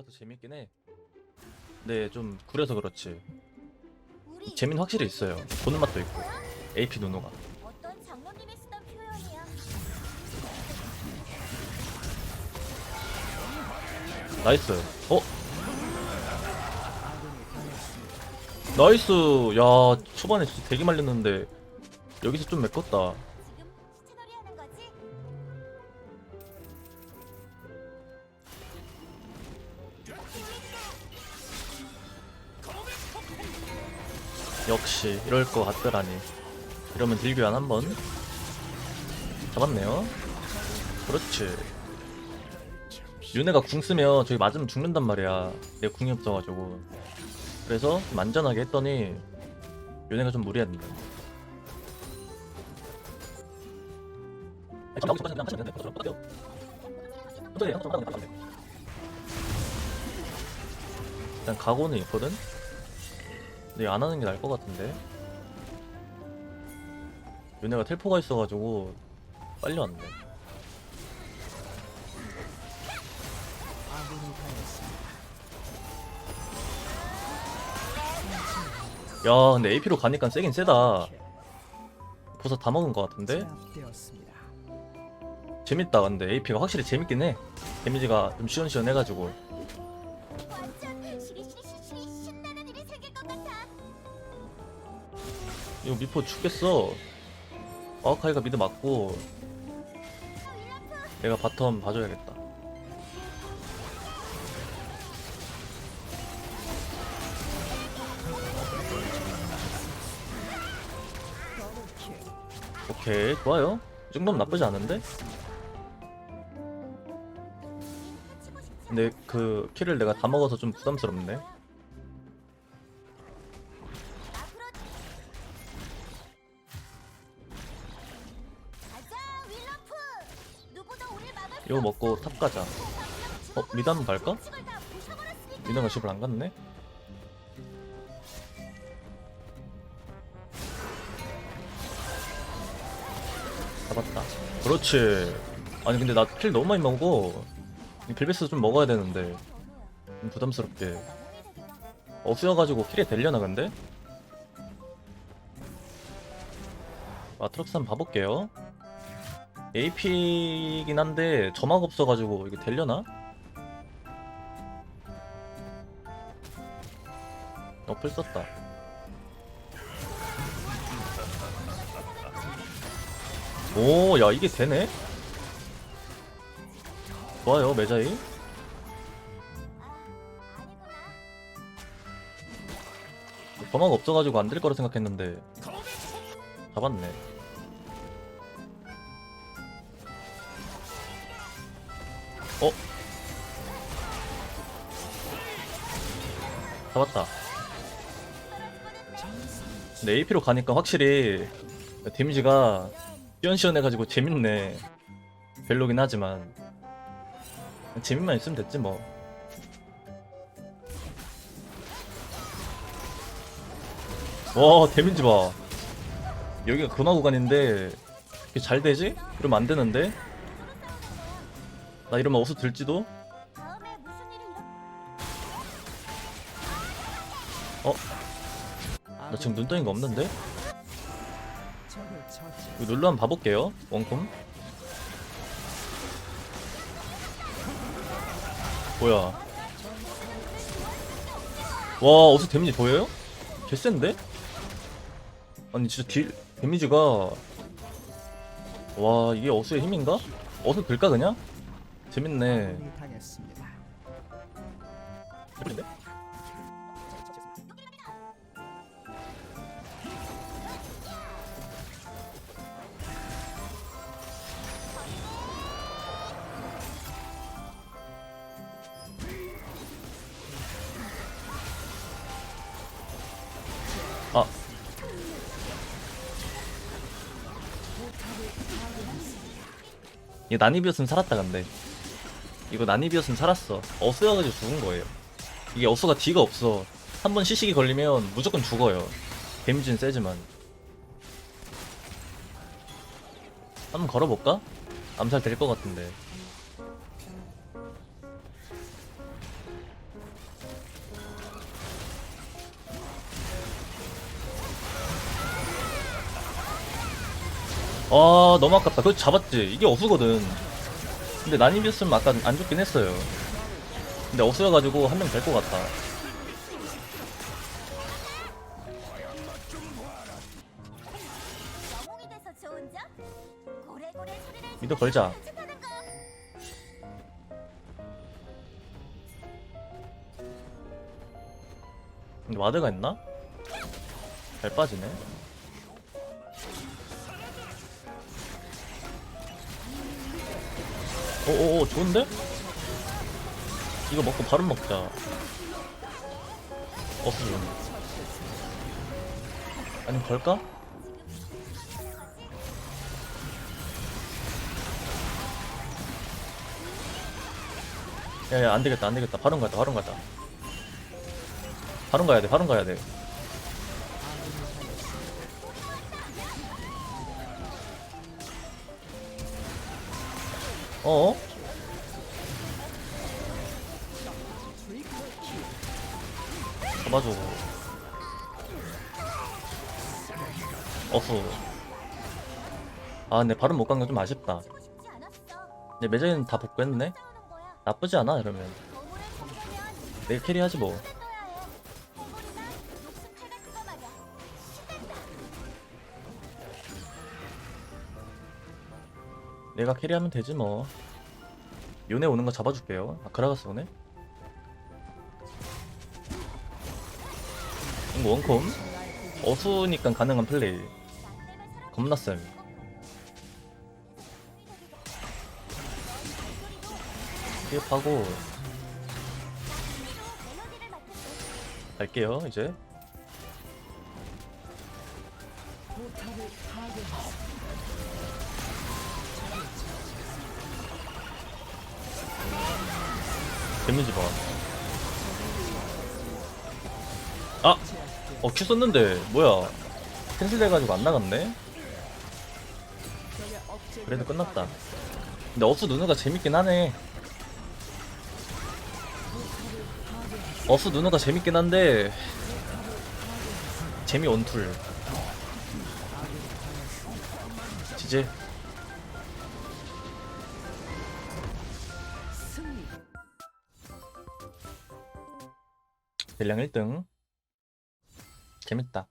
얘네가 더 재밌긴 해. 네, 좀 구려서 그렇지. 재미는 확실히 있어요. 보는 맛도 있고. AP 노노가. 어떤 장로님이 쓰던 표현이야. 나이스. 어? 나이스. 야, 초반에 진짜 되게 말렸는데 여기서 좀 메꿨다. 역시 이럴 것 같더라니. 이러면 딜교환 한번 잡았네요. 그렇지. 윤회가 궁 쓰면 저기 맞으면 죽는단 말이야. 내 궁이 없어가지고. 그래서 좀 안전하게 했더니 윤회가 좀 무리했네. 일단 각오는 있거든? 근데 안 하는 게 나을 것 같은데. 윤혜가 텔포가 있어가지고 빨리 왔네. 야, 근데 AP로 가니까 세긴 세다. 보사 다 먹은 것 같은데? 재밌다, 근데 AP가 확실히 재밌긴 해. 데미지가 좀 시원시원해가지고. 이거 미포 죽겠어. 아카이가 미드 맞고 내가 바텀 봐줘야겠다. 오케이 좋아요. 이 정도면 나쁘지 않은데? 근데 그 킬을 내가 다 먹어서 좀 부담스럽네. 이거 먹고 탑 가자. 어 한번 갈까? 미드가 집을 안 갔네? 잡았다. 그렇지. 아니 근데 나 킬 너무 많이 먹어. 이 빌베스 좀 먹어야 되는데 좀 부담스럽게. 없어가지고 킬이 되려나 근데? 아트록스 한번 봐볼게요. AP긴 한데 점막 없어가지고 이거 되려나? 어플 썼다. 오, 야, 이게 되네? 좋아요, 메자이. 범화가 없어가지고 안 될 거라 생각했는데. 잡았네. 어? 잡았다. 근데 AP로 가니까 확실히 데미지가 시원시원해가지고 재밌네. 별로긴 하지만 재미만 있으면 됐지 뭐. 와 데미지 봐. 여기가 근화 구간인데 이게 잘 되지? 이러면 안 되는데. 나 이러면 어수 들지도. 어? 나 지금 눈 떠인 거 없는데? 이거 룰루 한번 봐볼게요. 원콤. 뭐야? 와, 어서 데미지 보여요? 개센데? 아니 진짜 딜 데미지가 와 이게 어수의 힘인가? 어수 들까 그냥? 재밌네. 아군이 당했습니다. 예쁜데? 아. 난입이었으면 살았다 근데 이거 난입이었으면 살았어. 어스여가지고 죽은 거예요. 이게 어스가 딜가 없어. 한 번 시식이 걸리면 무조건 죽어요. 데미지는 세지만. 한번 걸어볼까? 암살 될 것 같은데. 아 너무 아깝다. 그거 잡았지. 이게 어수거든. 근데 난입이었으면 아까 안 죽긴 했어요. 근데 어수여가지고 한 명 될 것 같다. 믿어 걸자. 근데 와드가 있나? 잘 빠지네 오오오 좋은데? 이거 먹고 바로 먹자. 없어 좀 아니면 걸까? 야야 안되겠다 안되겠다. 바로 가자 바로 가자 바로 가야 돼 바로 가야 돼 어? 잡아줘 어수 아 근데 발음 못 간 건 좀 아쉽다. 근데 매장은 다 복구했네. 나쁘지 않아 이러면 내가 캐리하지 뭐 내가 캐리하면 되지 뭐. 요네 오는 거 잡아줄게요. 아 그라가스 오네? 이거 원콤? 어수니까 가능한 플레이. 나 때문에 사람 겁나 쌤. 피업하고. 멜로디를 맡았어. 갈게요 이제 데미지 봐. 아! 어 큐 썼는데 뭐야. 캔슬돼가지고 안 나갔네? 그래도 끝났다. 근데 어수 누누가 재밌긴 하네. 어수 누누가 재밌긴 한데 재미 원툴. 지제 딜량 1등. 재밌다